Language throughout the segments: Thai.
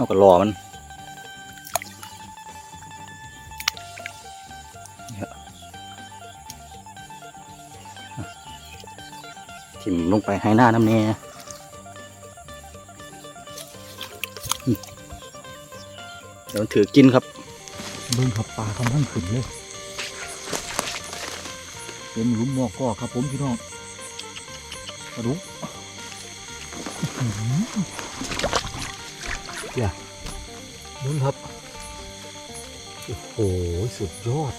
เอาก็รอมันทิ่มลงไปให้หน้าน้ำเน่อืมเดี๋ยวถือกินครับ เบิ่งขับปลากำลังขึ้นเลยเป็นหลุมหมอกก็ครับผมพี่น้องกระดูก เนี่ยนุ่นครับ โอ้โห สุดยอด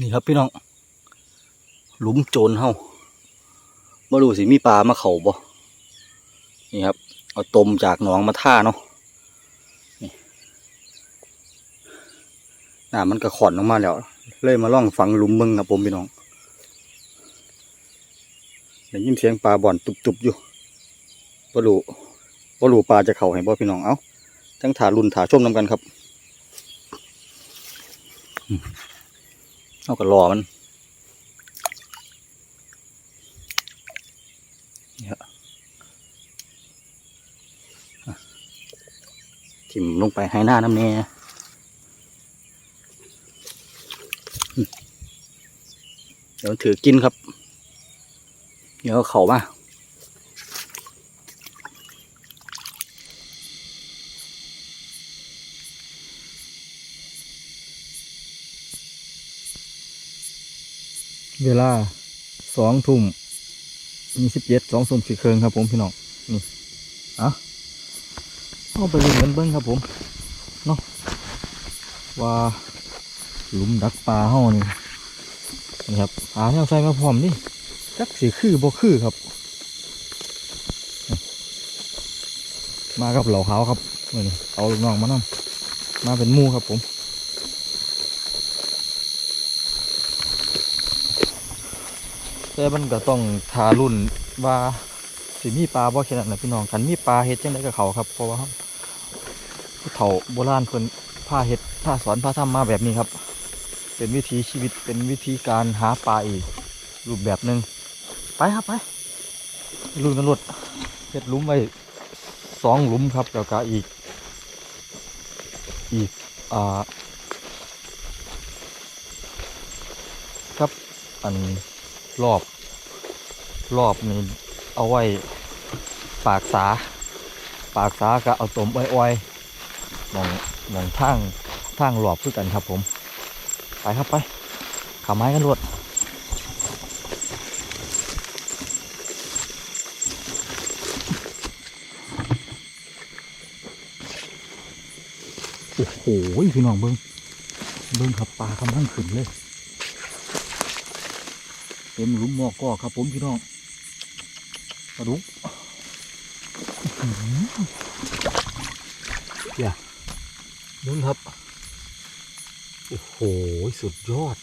นี่ครับพี่น้อง หลุมโจรเฮาบ่รู้สิมีปลามาเขาบ่นี่ครับ เอาตมจากหนองมาท่าเนาะนี่น้ำมันกระขอนออกมาแล้ว เลยมาล่องฝังหลุมมึงครับผมพี่น้องได้ยินเสียงปลาบ่อนตุบๆอยู่บ่รู้บ่รู้ปลาจะเข้าให้บ่พี่น้อง เอ้าจังถารุนถาชมนำกันครับ เอาก็รอมันนี่ฮะทิ่มลงไปให้หน้าน้ำเน่ยเดี๋ยวถือกินครับ เดี๋ยวเอาเขามา เวลาสองทุ่มมีสิบเจ็ดสองทุ่มสี่เคืองครับผมพี่น้องนี่อะเอาไปเล่นกันเบิ้งครับผมเนาะว่าหลุมดักปลาเฮานี่นี่ครับหาแนวใส่มาพร้อมนี่จักสีคือบ่คือครับ มากับเหล่าขาวครับนี่เอาลูกน้องมานำมาเป็นมูครับผม แต่มันก็ต้องทารุ่นว่าสิมีปลาบ่แค่นั้นนะพี่น้องคันมีปลาเฮ็ดจังไดกับเขาครับเพราะว่าผู้เฒ่าโบราณเพิ่นพาเฮ็ดพาสอนพาทำมาแบบนี้ครับ เป็นวิถีชีวิตเป็นวิธีการหาปลาอีกรูปแบบหนึ่งไปครับไปลุยกันรถเฮ็ดลุมไว้สองหลุมครับแล้วก็อีก อีกอ่าครับอัน รอบ รอบนี้เอาไว้ฝากษาปากสาก็เอาตมอ้อยๆหมองหมองทางทางหลอบคือกันครับผม ไปครับไปขาไม้กันรวดโอ้โหพี่น้องเบิ้งเบิ้งครับปลากำลังขึ้นเลย เต็มหลุมหมอกก็ครับผมพี่น้องปลาดุกเดี๋ยวนึงครับ โอ้โห สุดยอด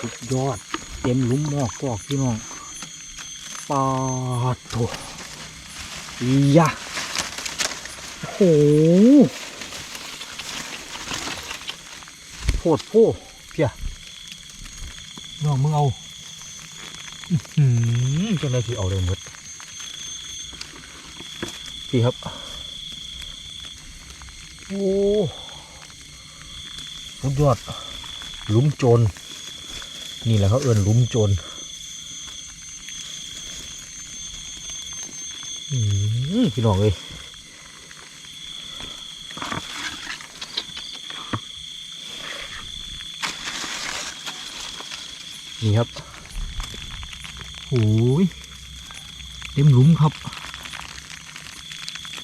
สุดยอด เต็มหลุมหมอกกอกพี่น้องปาดโถอียะโอ้โหโพดโพ น้องมึงเอาอื้อหือจังไดสิเอาเลยหมดพี่ครับ โอ้สุดยอดลุมโจร นี่แหละเขาเอิ้นลุมโจรพี่น้องเอ้ย นี่ครับโอ้ยเต็มหลุมครับ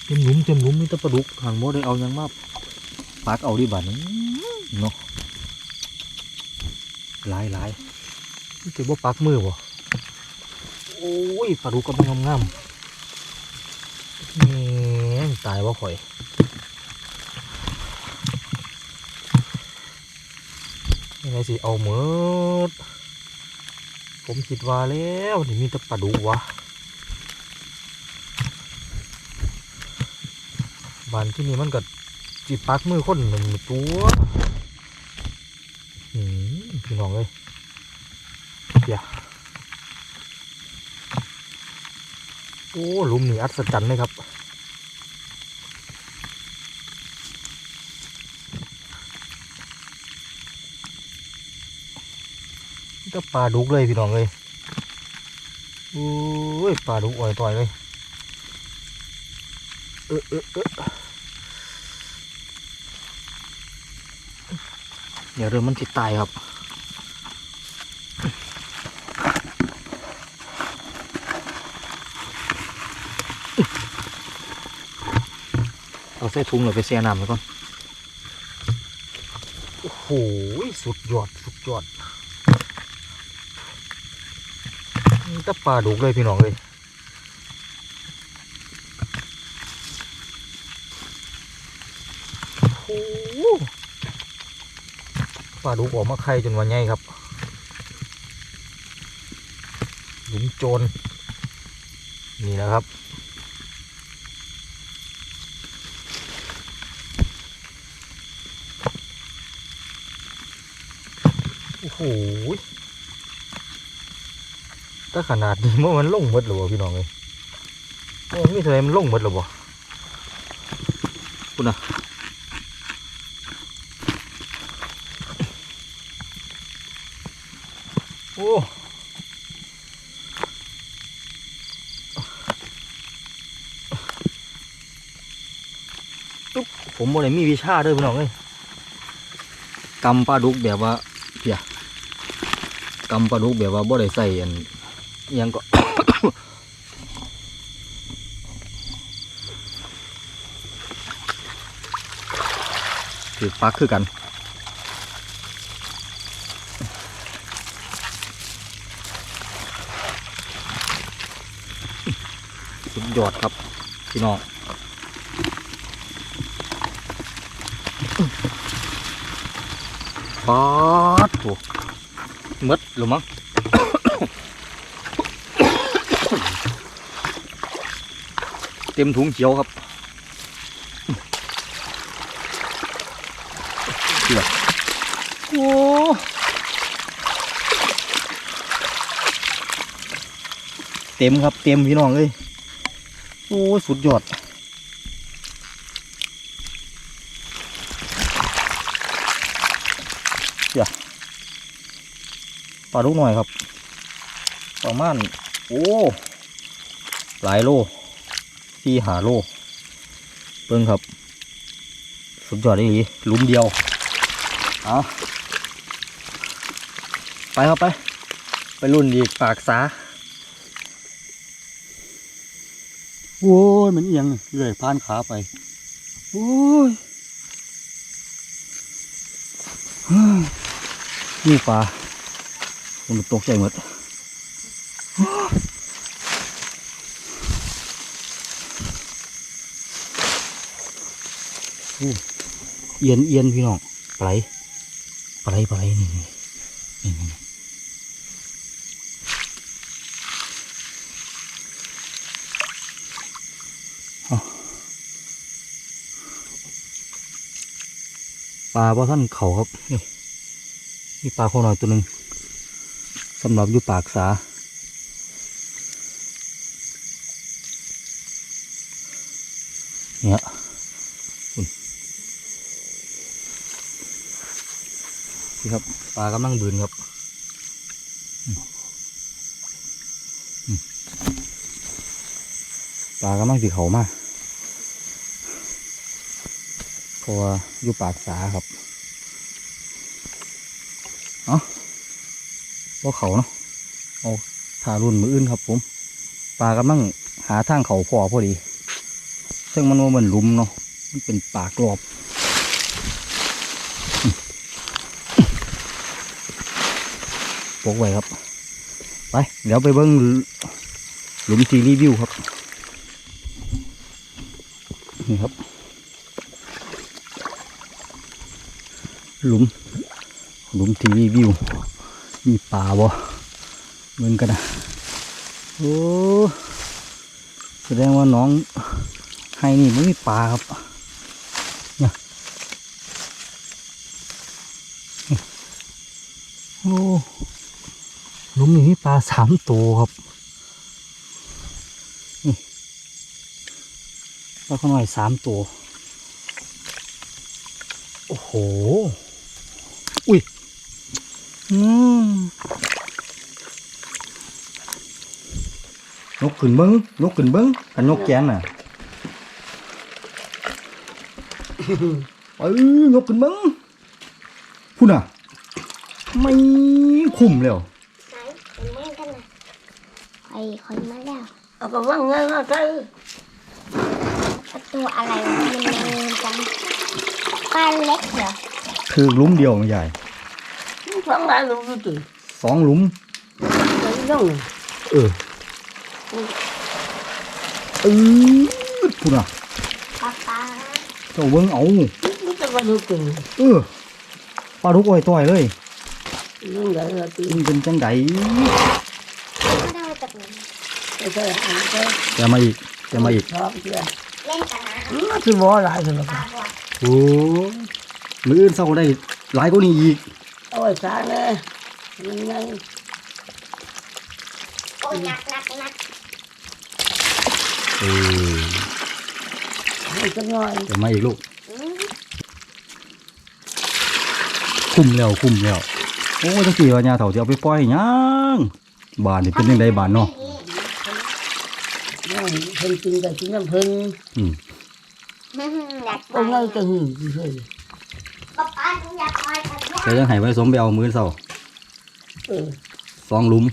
เต็มหลุมเต็มหลุมมีต่ปลาดุกหางโมได้เอายังมากปักเอาดิบัดนี้เนาะหลายหลายนี่จะบ่ปักมือบ่โอ้ยปลาดุกก็เป็นงามๆแหมตายบ่ข่อยยังไงสิเอาหมด ผมคิดว่าแล้วนี่มีแต่ปลาดุวะบ้านที่นี่มันก็จีปักมือคนหนึ่งตัวอืมพี่น้องเลยเดี๋ยโอ้หลุมนี่อัศจรรย์เลยครับ ก็ปลาดุกเลยพี่น้องเลยโอ้ยปลาดุกอ่อยต่อยเลยเออเออเออเดี๋ยวเริ่มมันติดตายครับเอาใส่ถุงเลยไปเสียน้ำไปก่อน โอ้โห สุดยอด สุดยอดนี่ ตะปลาดุกเลยพี่น้องเลยโอ้โหปลาดุกออกมาไข่จนวันใหญ่ครับหลุมโจรนี่แหละครับโอ้โห ถ้าขนาดนี้มันมันลงหมดหรือวะพี่น้องเลยโอ้มีเท่าไรมันลงหมดหรือวะคุณนะโอ้ตุ๊บผมบ่ได้มีวิชาด้อพี่น้องเอ้ยกำปลาดุกแบบว่าเพียกำปลาดุกแบบว่าบ่ได้ใส่อัน ยังก็ถือปักคือกันสุดยอดครับ พี่น้องป๊าดถูกมดหรือมั้ง เต็มถุงเขียวครับเดือดโอ้เต็มครับเต็มพี่น้องเอ้ยโอ้สุดยอดเดี๋ยวปลาลูกหน่อยครับ ประมาณ โอ้ หลายโล สี่หาโลเบิ่งครับ สุดยอดอีหลีหลุมเดียว เอาไปครับไป ไปรุ่นอีกปากสาโอ้ยมันเอียงเลื่อยผ่านขาไป โอ้ยเฮ้ยนี่ปลามันตกใจหมด เอียนเอียนพี่น้องปลาไปลาไปลายนี่นี่นี่นี่เอาปลาบ่ท่านเขาครับนี่มีปลาโคหน่อยตัวหนึ่งสำหรับอยู่ปากสาเนี่ยีครับปลากำลังบืนครับปลากำลังสีเขามาเพราะว่าอยู่ปากสาครับเนาะว่าเขาเนาะเอาทารุ่นมืออื่นครับผมปลากำลังหาทางเขาพอพอดีซึ่งมันว่ามันลุมเนาะมันเป็นปากรอบ กไว้ครับ ไป เดี๋ยวไปเบิ้งหลุมทีรีวิวครับ นี่ครับ หลุม หลุมทีรีวิว มีปลาบ่เบิ่งกันนะโอ้แสดงว่าน้องให้นี่ไม่มีปลาครับเนี่ยโอ้ หลุมนี้มีปลาสามตัวครับนี่ปลาขน้อยสามตัวโอ้โห อุ้ย อืมนกขึ้นเบิ้งนกขึ้นเบิ้งกันนกแกนน่ะเอ้ยนกขึ้นเบิ้งพูดน่ะ ไม่คุ้มแล้ว ไหนเป็นแม่กันนะ คอยคอยมาแล้วเอาก็ว่างไงว่าใช่ประตูอะไรวะมันแมงจังปลาเล็กเหรอคือหลุมเดียวไม่ใหญ่ฟังอะไรรู้ตื่นสองหลุมไปย่องเออเออพูดน่ะปลาปลาเจ้าเบิ้งเอาไม่จะมาดูตื่นเออปลาดุกอ้อยต่อยเลยนั่งไหนละตื่นมันเป็นจังได ไม่ได้จากไหนไปใช่อ่านไปจะมาอีกจะมาอีกชอบเพื่อนเล่นกันนะมันคือบ่อหลายสำหรับปลาบวชโอ้มืออื่นเศร้าได้หลายกว่านี้อีกเอาไว้สาเลยยังไงโอ้ยหนักหนักหนักเออให้จะน้อยจะมาอีกลูกอืมคุ้มแล้วคุ้มแล้วโอ้จังสี่ว่าญาเฒ่าจะเอาไปปล่อยหยัง บ้านนี่เป็นยังไงบ้านเนาะนั่งเพิ่นกินกับกินน้ำเพิ่นอืมอยากไปเอาไงจะหึงเฉยปลาปลาอยากไปกันแต่ยังให้ไว้สมไปเอามือเศร้าเออสองหลุม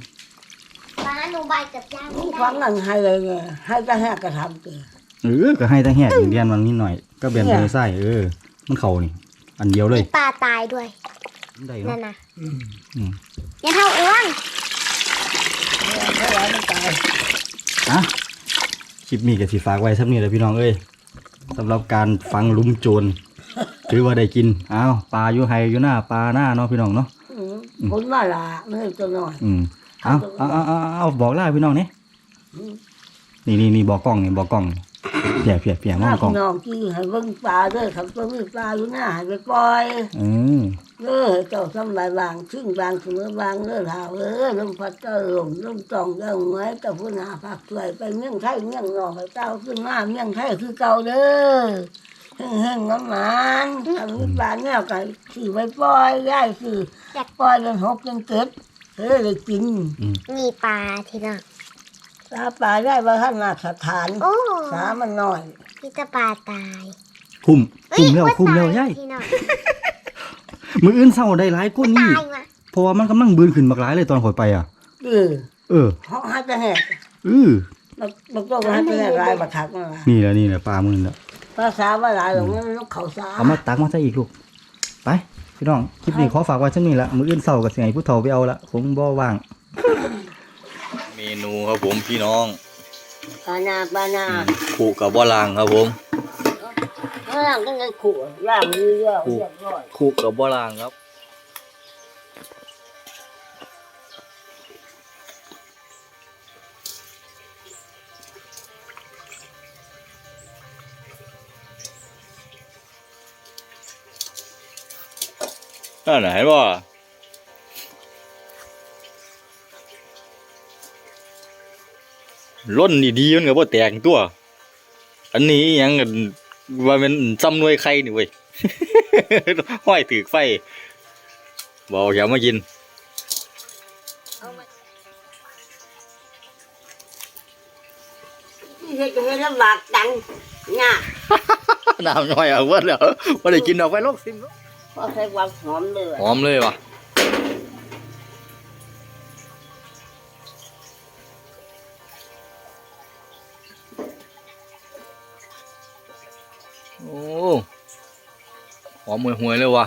ปลาหนูใบกับยางไม่ฟังได้นั่งให้เลยไงให้จะแหกกระทำเกิดเออก็ให้แต่แหกอย่างเดียนมันนิดหน่อย ก็แบ่งเป็นไส้เออ มันเข่านี่ อันเดียวเลยมีปลาตายด้วยได้นั่เนาะนนะอืมอืมอย่าเท่าอ้วง ไม่ไหวมันตายอะคลิปนี้ก็สิฝากไว้สักนี้แหละพี่น้องเอ้ยสำหรับการฟังหลุมโจรถือว่าได้กินอ้าวปลาอยู่ไฮอยู่หน้าปลาหน้าเนาะพี่น้องเนาะอืมคนมาละไม่จะน้อยอืมเอาเอาเอาเอาเอาบอกล่าพี่น้องนี่อืมนี่นี่นี่บอกกล้องนี่บอกกล้องเพียเพียเพียมถ้าองกล้องพี่น้องที่ให้เบิ่งปลาเด้อครับก็มีปลาอยู่หน้าให้ไปปล่อยอืม เด้อเจ้าสำบายบางซึ่งบางเสมอบางเด้อเท่าเอ้ยลมพัดเจ้าลมลมตองเจ้าไว้เจ้าผู้หนาภาคสวยไปเมี่ยงไทยเมี่ยงนอให้เจ้าขึ้นมาเมี่ยงไทยคือเก่าเด้อเฮงเฮงน้ำมันทำนี้ปลาแนวกันขี่ไว้ปล่อยได้คือปล่อยเป็นหกเป็นเจ็ดเฮ้ยได้กินมีปลาที่น่ะตาปลาได้ว่าท่านมาสถานสามันหน้อยพี่ตาปลาตาย คุ้มคุ้มแล้วคุ้มแล้วย่าย มืออื่นเศร้าได้หลายก้นนี่ตายว่ะเพราะว่ามันกำลังบืนขึ้นบักหลายเลยตอนข่อยไปอะ เออเออเขาหาจะแหกเออมันมันต้องหาจะแหกลายบักทักมานี่แหละนี่แหละปลามือนี่แหละภาษาว่าหลายหลงมันลูกเขาสาเอามาตักมาใส่อีกลูกไปพี่น้องคลิปนี้ขอฝากไว้เช่นนี้ละมืออื่นเศร้ากับเสียงผู้เฒ่าไปเอาละผมบ่ว่าง เมนูครับผมพี่น้องปานาปานาขู่กับบ่ลางครับผม ข้างล่างก็เงินขู่ย่างมือเรียบเรียบร้อยขู่กับบ่ลางครับนั่นไหนบ่ล้นดีๆมันก็บ่แตกตัว อันนี้ยังกัน ว่ามันจำนวยไข่นี่เว้ยห้อยถือไฟบอกอย่ามากินที่เฮ็ดจะเฮ็ดลำบากจังเนี่ยน้ำย่อยเอาเวิร์ดแล้วว่าได้กินออกไปโลกซิมเพราะใช้ความหอมเลยหอมเลยว่ะ หอมห่วยๆเลยว่ะ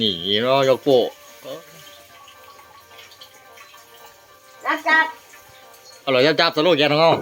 นี่เนาะยกโปะจับจับอร่อยจับๆสโลแกนของเรา